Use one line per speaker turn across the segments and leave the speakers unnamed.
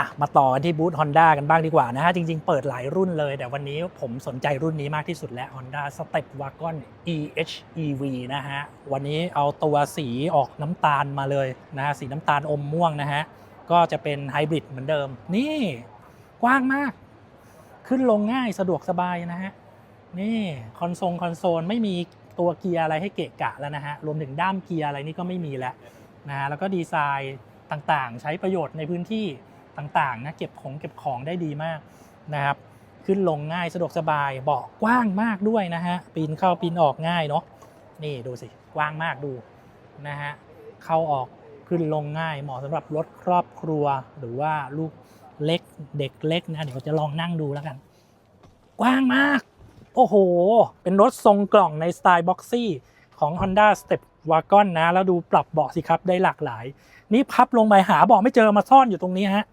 อะมาต่อกันที่บูธ Honda กันบ้างดีกว่านะฮะ จริงๆ เปิดหลายรุ่นเลย แต่วันนี้ผมสนใจรุ่นนี้มากที่สุดแล้ว Honda Step Wagon EHEV นะฮะ วันนี้เอาตัวสีออกน้ำตาลมาเลยนะฮะ สีน้ำตาลอมม่วงนะฮะ ก็จะเป็นไฮบริดเหมือนเดิม นี่กว้างมาก ขึ้นลงง่ายสะดวกสบายนะฮะ นี่คอนโซลคอนโซลไม่มีตัวเกียร์อะไรให้เกะกะแล้วนะฮะ รวมถึงด้ามเกียร์อะไรนี่ก็ไม่มีแล้วนะฮะ แล้วก็ดีไซน์ต่างๆ ใช้ประโยชน์ในพื้นที่ ต่างๆนะเก็บของเก็บของได้ดีมากนะครับ ขึ้นลงง่ายสะดวกสบายเบาะกว้างมากด้วยนะฮะปีนเข้าปีนออกง่ายเนาะนี่ดูสิกว้างมากดูนะฮะเข้าออกขึ้นลงง่ายเหมาะสำหรับรถครอบครัวหรือว่าลูกเล็กเด็กเล็กนะเดี๋ยวจะลองนั่งดูแล้วกัน กว้างมาก โอ้โห เป็นรถทรงกล่องในสไตล์บ็อกซี่ของ Honda Step วากอนนะ แล้วดูปรับเบาะสิครับได้หลากหลาย นี่พับลงไปหาเบาะไม่เจอมาซ่อนอยู่ตรงนี้ฮะ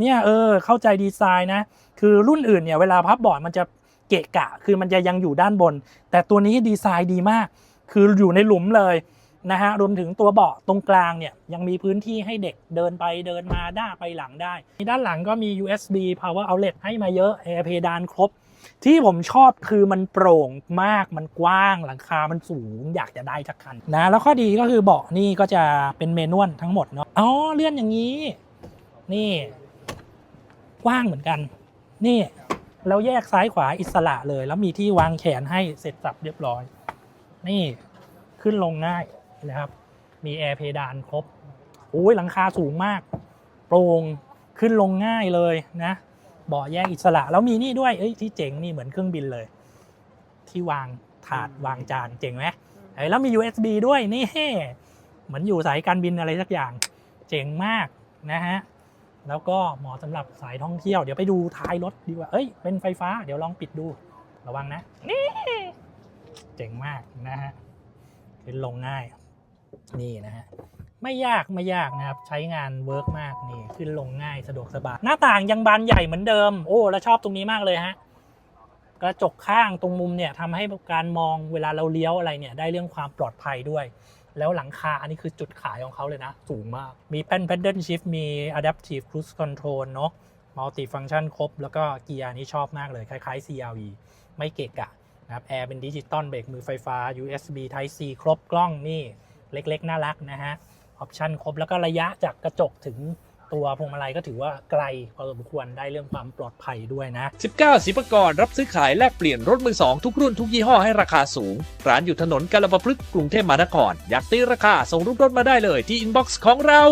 เนี่ยเออเข้าใจดีไซน์นะ คือรุ่นอื่นเนี่ยเวลาพับเบาะมันจะเกะกะ คือมันจะยังอยู่ด้านบน แต่ตัวนี้ดีไซน์ดีมาก คืออยู่ในหลุมเลย นะฮะรวมถึงตัวเบาะตรงกลางเนี่ยยังมีพื้นที่ให้เด็กเดินไปเดินมาด้าไปหลังได้ด้านหลังก็มี USB power outlet ให้มาเยอะแอร์เพดานครบ ที่ผมชอบคือมันโปร่งมากมันกว้างหลังคา มันสูงอยากจะได้สักคันนะแล้วข้อดีก็คือเบาะนี่ก็จะเป็นเมนวลทั้งหมดเนาะอ๋อเลื่อนอย่างนี้ นี่ กว้างเหมือนกัน นี่แล้วแยกซ้ายขวาอิสระเลย แล้วมีที่วางแขนให้เสร็จสับเรียบร้อย นี่ขึ้นลงง่าย นะครับ มีแอร์เพดานครบโอ้ยหลังคาสูงมาก โปร่งขึ้นลงง่ายเลยนะเบาะแยกอิสระแล้วมีนี่ด้วยเอ้ยที่เจ๋งนี่เหมือนเครื่องบินเลย ที่วางถาดวางจานเจ๋งไหมเอ้ยแล้วมี USB ด้วยนี่เหมือนอยู่สายการบินอะไรสักอย่าง เจ๋งมากนะฮะแล้วก็เหมาะสำหรับสายท่องเที่ยวเดี๋ยวไปดูท้ายรถดีกว่าเอ้ยเป็นไฟฟ้าเดี๋ยวลองปิดดูระวังนะนี่เจ๋งมากนะฮะขึ้นลงง่าย นี่นะฮะไม่ยากไม่ยากนะครับ ใช้งานเวิร์กมากนี่ขึ้นลงง่ายสะดวกสบายหน้าต่างยังบานใหญ่เหมือนเดิม โอ้แล้วชอบตรงนี้มากเลยฮะกระจกข้างตรงมุมเนี่ยทำให้การมองเวลาเราเลี้ยวอะไรเนี่ยได้เรื่องความปลอดภัยด้วย แล้วหลังคาอันนี้คือจุดขายของเขาเลยนะ สูงมาก มีแป้น pedal shift มี adaptive cruise control เนอะ multi function ครบ แล้วก็เกียร์นี้ชอบมากเลย คล้ายๆ CRV ไม่เกะกะนะครับแอร์เป็นดิจิตอลเบรกมือไฟฟ้า USB Type C ครบกล้องนี่ เล็กๆ น่ารักนะฮะออปชันครบแล้วก็ระยะจากกระจกถึงตัวพวงมาลัยก็ถือว่าไกลพอสมควรได้เรื่องความปลอดภัยด้วยนะ
19สิบกรรับซื้อขายแลกเปลี่ยนรถมือสองทุกรุ่นทุกยี่ห้อให้ราคาสูง ร้านอยู่ถนนกาลปพฤกษ์กรุงเทพมหานคร อยากตีราคาส่งรูปรถมาได้เลยที่อินบ็อกซ์ของเรา